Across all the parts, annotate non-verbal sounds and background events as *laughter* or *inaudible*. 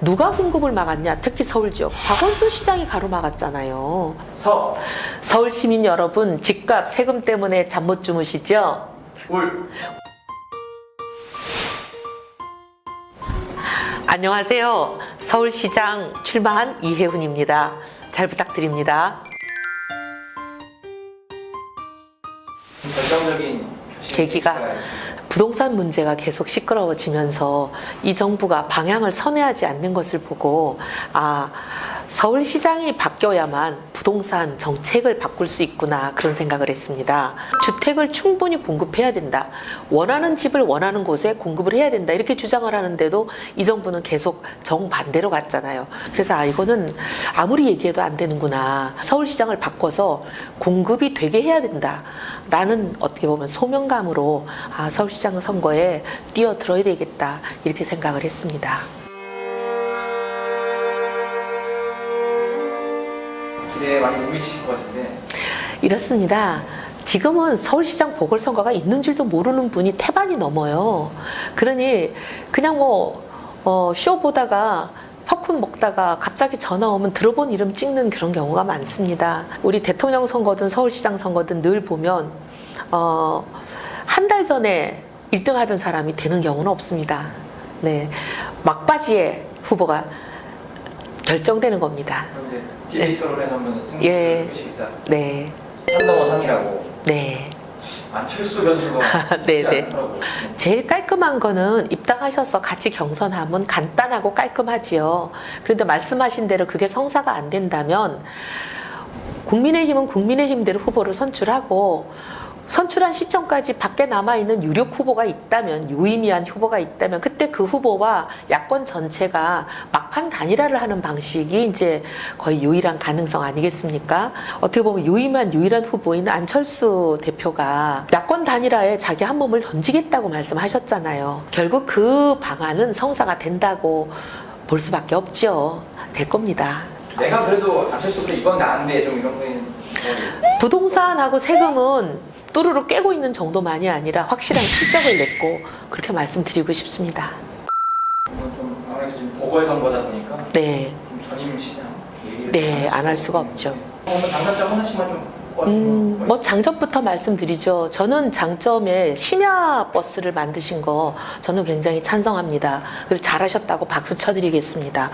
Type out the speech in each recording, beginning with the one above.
누가 공급을 막았냐? 특히 서울 지역. 박원순 시장이 가로막았잖아요. 서, 서울 시민 여러분, 집값, 세금 때문에 잠 못 주무시죠? 울. 안녕하세요. 서울시장 출마한 이혜훈입니다. 잘 부탁드립니다. 결정적인 계기가. 부동산 문제가 계속 시끄러워지면서 이 정부가 방향을 선회하지 않는 것을 보고 아 서울시장이 바뀌어야만 부동산 정책을 바꿀 수 있구나 그런 생각을 했습니다. 주택을 충분히 공급해야 된다. 원하는 집을 원하는 곳에 공급을 해야 된다. 이렇게 주장을 하는데도 이 정부는 계속 정반대로 갔잖아요. 그래서 아 이거는 아무리 얘기해도 안 되는구나. 서울시장을 바꿔서 공급이 되게 해야 된다. 라는 어떻게 보면 소명감으로 아, 서울시장 선거에 뛰어들어야 되겠다. 이렇게 생각을 했습니다. 기대에 많이 올리실 것 같은데 이렇습니다. 지금은 서울시장 보궐선거가 있는 줄도 모르는 분이 태반이 넘어요. 그러니 그냥 뭐, 어, 쇼 보다가 팝콘 먹다가 갑자기 전화 오면 들어본 이름 찍는 그런 경우가 많습니다. 우리 대통령 선거든 서울시장 선거든 늘 보면, 어, 한 달 전에 1등 하던 사람이 되는 경우는 없습니다. 네. 막바지에 후보가 결정되는 겁니다. 그럼 이제 디베이 토론에서 한번 승부를 예. 예. 수 있다. 네. 산 넘어 상이라고 네. 안철수 변수가 *laughs* 네, 쉽지 네. 않더라고요. 제일 깔끔한 거는 입당하셔서 같이 경선하면 간단하고 깔끔하지요. 그런데 말씀하신 대로 그게 성사가 안 된다면 국민의힘은 국민의힘대로 후보를 선출하고 선출한 시점까지 밖에 남아있는 유력 후보가 있다면 유의미한 후보가 있다면 그때 그 후보와 야권 전체가 막판 단일화를 하는 방식이 이제 거의 유일한 가능성 아니겠습니까? 어떻게 보면 유의미한 유일한 후보인 안철수 대표가 야권 단일화에 자기 한 몸을 던지겠다고 말씀하셨잖아요. 결국 그 방안은 성사가 된다고 볼 수밖에 없죠. 될 겁니다. 내가 그래도 안철수보다 이건 나은데 좀 이런 거에는 뭐 부동산하고 세금은 또르르 깨고 있는 정도만이 아니라 확실한 실적을 냈고 그렇게 말씀드리고 싶습니다. 뭐좀 아무래도 지금 보궐선거다 보니까 네. 좀 전임 시장 얘기를 네, 좀 안할 할 수가. 없죠. 장단점 하나씩만 좀 음, 꼽아주시면 뭐 장점부터 말씀드리죠. 저는 장점에 심야 버스를 만드신 거 저는 굉장히 찬성합니다. 그리고 잘하셨다고 박수 쳐드리겠습니다.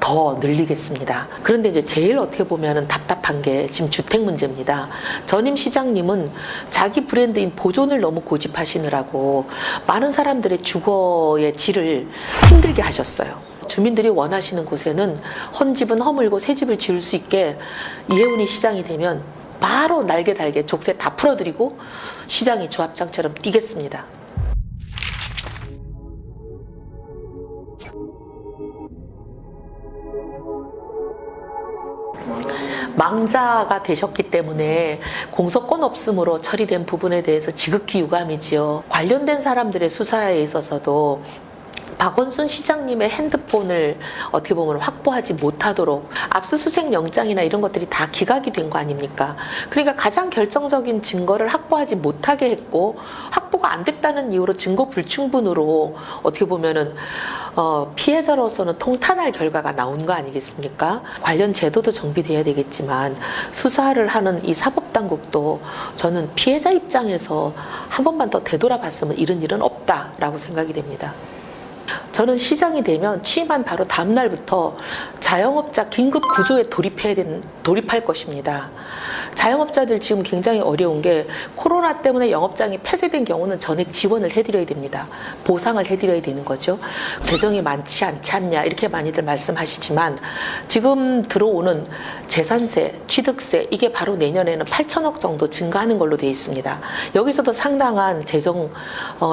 더 늘리겠습니다. 그런데 이제 제일 어떻게 보면은 답답한 게 지금 주택 문제입니다. 전임 시장님은 자기 브랜드인 보존을 너무 고집하시느라고 많은 사람들의 주거의 질을 힘들게 하셨어요. 주민들이 원하시는 곳에는 헌 집은 허물고 새 집을 지을 수 있게 이혜훈이 시장이 되면 바로 날개 달게 족쇄 다 풀어드리고 시장이 조합장처럼 뛰겠습니다. 망자가 되셨기 때문에 공소권 없음으로 처리된 부분에 대해서 지극히 유감이지요. 관련된 사람들의 수사에 있어서도 박원순 시장님의 핸드폰을 어떻게 보면 확보하지 못하도록 압수수색 영장이나 이런 것들이 다 기각이 된 거 아닙니까? 그러니까 가장 결정적인 증거를 확보하지 못하게 했고 확보가 안 됐다는 이유로 증거 불충분으로 어떻게 보면은 어, 피해자로서는 통탄할 결과가 나온 거 아니겠습니까? 관련 제도도 정비돼야 되겠지만 수사를 하는 이 사법당국도 저는 피해자 입장에서 한 번만 더 되돌아봤으면 이런 일은 없다라고 생각이 됩니다. 저는 시장이 되면 취임한 바로 다음 날부터 자영업자 긴급 구조에 돌입해야 되는 돌입할 것입니다. 자영업자들 지금 굉장히 어려운 게 코로나 때문에 영업장이 폐쇄된 경우는 전액 지원을 해드려야 됩니다. 보상을 해드려야 되는 거죠. 재정이 많지 않지 않냐 이렇게 많이들 말씀하시지만 지금 들어오는 재산세, 취득세 이게 바로 내년에는 8천억 정도 증가하는 걸로 되어 있습니다. 여기서도 상당한 재정을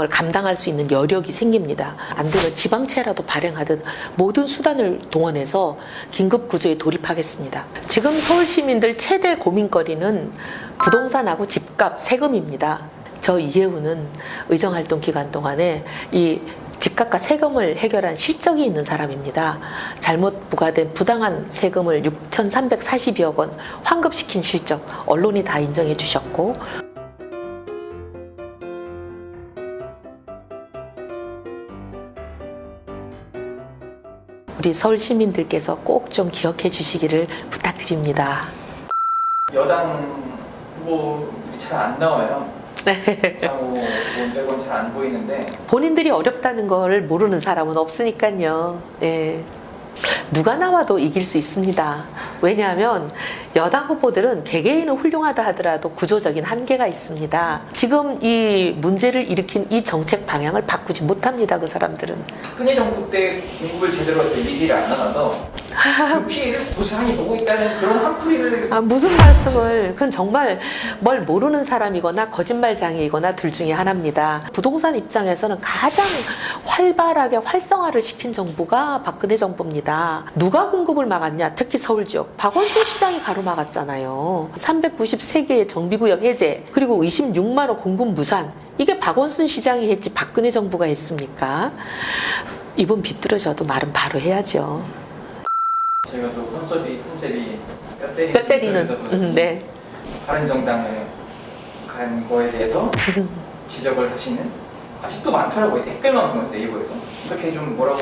감당할 수 있는 여력이 생깁니다. 안 되면 지방채라도 발행하듯 모든 수단을 동원해서 긴급 구조에 돌입하겠습니다. 지금 서울 시민들 최대 고민거리는 부동산하고 집값, 세금입니다. 저 이혜우는 의정활동 기간 동안에 이 집값과 세금을 해결한 실적이 있는 사람입니다. 잘못 부과된 부당한 세금을 6,342억 원 환급시킨 실적 언론이 다 인정해 주셨고 우리 서울 시민들께서 꼭 좀 기억해 주시기를 부탁드립니다. 여당 후보들이 잘 안 나와요. 네. 장호 원백원 잘안 보이는데 본인들이 어렵다는 걸 모르는 사람은 없으니까요. 예. 누가 나와도 이길 수 있습니다. 왜냐하면 여당 후보들은 개개인은 훌륭하다 하더라도 구조적인 한계가 있습니다. 지금 이 문제를 일으킨 이 정책 방향을 바꾸지 못합니다. 그 사람들은. 박근혜 정부 때 공급을 제대로 들리지를 않아서 그 피해를 고스란히 보고 있다는 그런 한풀이를 아, 무슨 말씀을 그건 정말 뭘 모르는 사람이거나 거짓말장애이거나 둘 중에 하나입니다. 부동산 입장에서는 가장 활발하게 활성화를 시킨 정부가 박근혜 정부입니다. 누가 공급을 막았냐? 특히 서울 지역 박원순 시장이 가로막았잖아요. 393개의 정비구역 해제 그리고 26만 원 공급 무산 이게 박원순 시장이 했지 박근혜 정부가 했습니까? 이분 비뚤어져도 말은 바로 해야죠. 제가 또 컨셉이 컨셉이 뼈 때리는, 뼈 때리는 컨셉이다 음, 보니 네. 바른 정당을 간 거에 대해서 지적을 하시는 아직도 많더라고요 댓글만 보면 네이버에서 어떻게 좀 뭐라고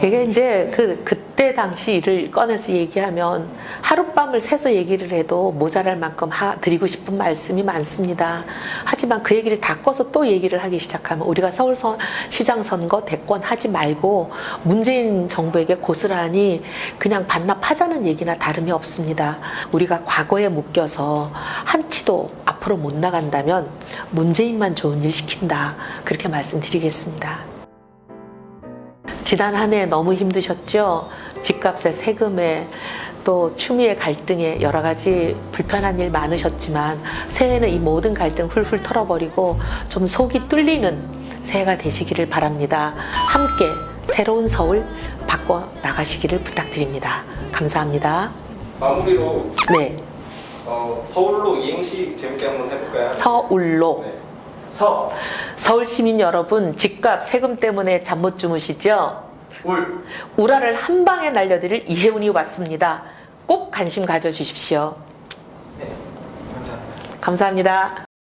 되게 이제 네. 그 그때 당시 일을 꺼내서 얘기하면 하룻밤을 새서 얘기를 해도 모자랄 만큼 하, 드리고 싶은 말씀이 많습니다. 하지만 그 얘기를 다 꺼서 또 얘기를 하기 시작하면 우리가 서울시장 선거 대권 하지 말고 문재인 정부에게 고스란히 그냥 반납하자는 얘기나 다름이 없습니다. 우리가 과거에 묶여서 한치도 앞으로 못 나간다면 문재인만 좋은 일 시킨다. 그렇게 말씀드리겠습니다. 지난 한 해 너무 힘드셨죠? 집값에 세금에 또 추미애 갈등에 여러 가지 불편한 일 많으셨지만 새해는 이 모든 갈등 훌훌 털어버리고 좀 속이 뚫리는 새해가 되시기를 바랍니다. 함께 새로운 서울 바꿔 나가시기를 부탁드립니다. 감사합니다. 마무리로 네, 어, 서울로 이행시 재밌게 한번 해볼까요? 서울로 네. 서, 서울 시민 여러분 집값 세금 때문에 잠 못 주무시죠? 울, 우라를 한 방에 날려드릴 이혜운이 왔습니다. 꼭 관심 가져주십시오. 네, 감사합니다. 감사합니다.